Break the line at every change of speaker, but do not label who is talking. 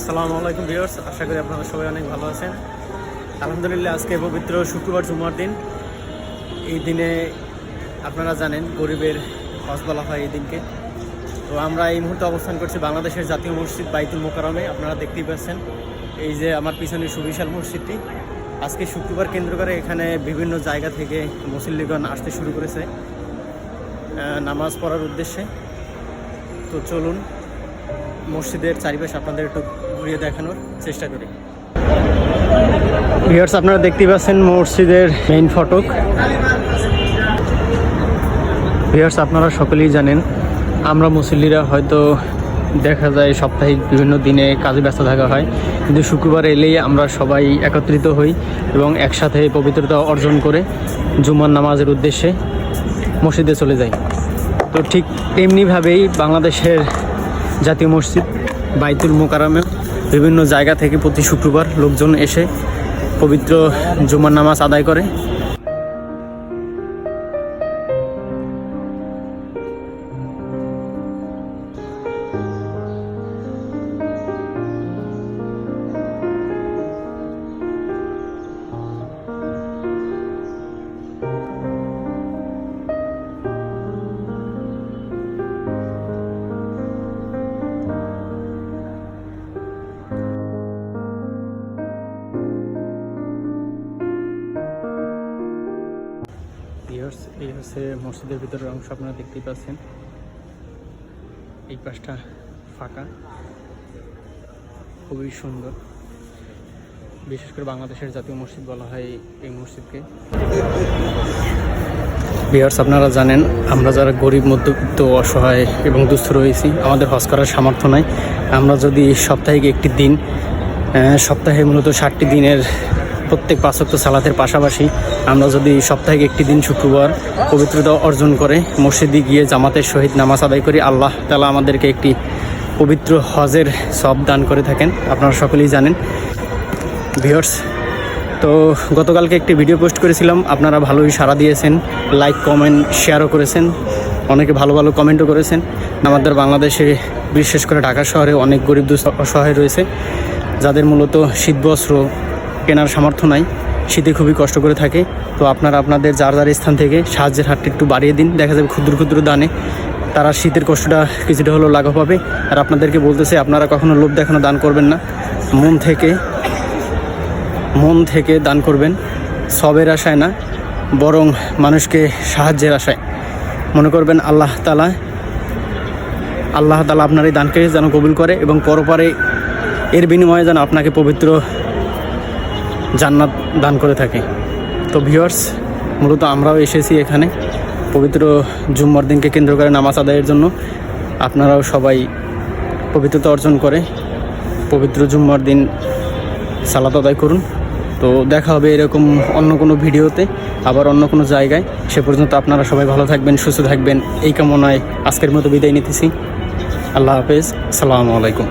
আসসালামু আলাইকুম ভিউয়ার্স, আশা করি আপনারা সবাই অনেক ভালো আছেন। আলহামদুলিল্লাহ, আজকে পবিত্র শুক্রবার জুমার দিন। এই দিনে আপনারা জানেন, গরিবের হজ বলা হয় এই দিনকে। তো আমরা এই মুহূর্তে অবস্থান করছি বাংলাদেশের জাতীয় মসজিদ বাইতুল মোকারমে আপনারা দেখতেই পাচ্ছেন। এই যে আমার পিছনে সুবিশাল মসজিদটি, আজকে শুক্রবার কেন্দ্র করে এখানে বিভিন্ন জায়গা থেকে মুসল্লিগণ আসতে শুরু করেছে নামাজ পড়ার উদ্দেশ্যে। তো চলুন মসজিদের চারিপাশে আপনাদের একটু ঘুরিয়ে দেখানোর চেষ্টা করি। ভিউয়ার্স আপনারা দেখতেই পাচ্ছেন মসজিদের মেইন ফটক। ভিউয়ার্স আপনারা সকলেই জানেন, আমরা মুসল্লিরা হয়তো দেখা যায় সাপ্তাহিক বিভিন্ন দিনে কাজে ব্যস্ত থাকা হয়। কিন্তু শুক্রবার এলেই আমরা সবাই একত্রিত হই এবং একসাথে পবিত্রতা অর্জন করে জুমার নামাজের উদ্দেশ্যে মসজিদে চলে যাই। তো ঠিক তেমনিভাবেই বাংলাদেশের জাতীয় মসজিদ, বাইতুল মোকারামে বিভিন্ন জায়গা থেকে প্রতি শুক্রবার লোকজন এসে পবিত্র জুমার নামাজ আদায় করে। ভিউয়ার্স এই হচ্ছে মসজিদের ভিতরের অংশ, আপনারা দেখতেই পাচ্ছেন। এই পাশটা ফাঁকা। খুবই সুন্দর। বিশেষ করে বাংলাদেশের জাতীয় মসজিদ বলা হয় এই মসজিদকে। ভিউয়ার্স আপনারা জানেন, আমরা যারা গরিব, মধ্যবিত্ত অসহায় এবং দুস্থ রয়েছি, আমাদের হজ করার সামর্থ্য নাই। আমরা যদি সাপ্তাহিক একটি দিন সপ্তাহে মূলত ষাটটি দিনের প্রত্যেক পাঁচক্ত সালাতের পাশাপাশি আমরা যদি সপ্তাহে একটি দিন শুক্রবার পবিত্রতা অর্জন করে মসজিদে গিয়ে জামাতের সহিত নামাজ আদায় করি, আল্লাহ তালা আমাদেরকে একটি পবিত্র হজের সব দান করে থাকেন। আপনারা সকলেই জানেন। ভিউয়ার্স, তো গতকালকে একটি ভিডিও পোস্ট করেছিলাম। আপনারা ভালোই সাড়া দিয়েছেন, লাইক, কমেন্ট, শেয়ারও করেছেন। অনেকে ভালো ভালো কমেন্টও করেছেন। আমাদের বাংলাদেশে, বিশেষ করে ঢাকা শহরে অনেক গরিব দুঃস্থ অসহায় রয়েছে। যাদের মূলত শীত বস্ত্র কেনার সামর্থ্য নাই, শীতে খুবই কষ্ট করে থাকে। তো আপনারা আপনাদের যার যার স্থান থেকে সাহায্যের হাতটা একটু বাড়িয়ে দিন। দেখা যাবে ক্ষুদ্র ক্ষুদ্র দানে তারা শীতের কষ্টটা কিছুটা হলেও লাঘব পাবে। আর আপনাদেরকে বলতেছে, আপনারা কখনো লোভ দেখানো দান করবেন না। মন থেকে মন থেকে দান করবেন। সবের আশায় না, বরং মানুষকে সাহায্যের আশায়। মনে করবেন আল্লাহ তালা আল্লাহ তালা আপনার এই দানকে যেন কবুল করে এবং পরপারে এর বিনিময়ে যেন আপনাকে পবিত্র জান্নাত দান করে থাকে। তো ভিউয়ার্স মূলত আমরাও এসেছি এখানে। পবিত্র জুম্মার দিনকে কেন্দ্র করে নামাজ আদায়ের জন্য। আপনারাও সবাই পবিত্রতা অর্জন করে পবিত্র জুম্মার দিন সালাত আদায় করুন। তো দেখা হবে এরকম অন্য কোনো ভিডিওতে, আবার অন্য কোনো জায়গায়। সে পর্যন্ত আপনারা সবাই ভালো থাকবেন, সুস্থ থাকবেন। এই কামনায় আজকের মতো বিদায় নিতেছি। আল্লাহ হাফেজ। আসসালামু আলাইকুম।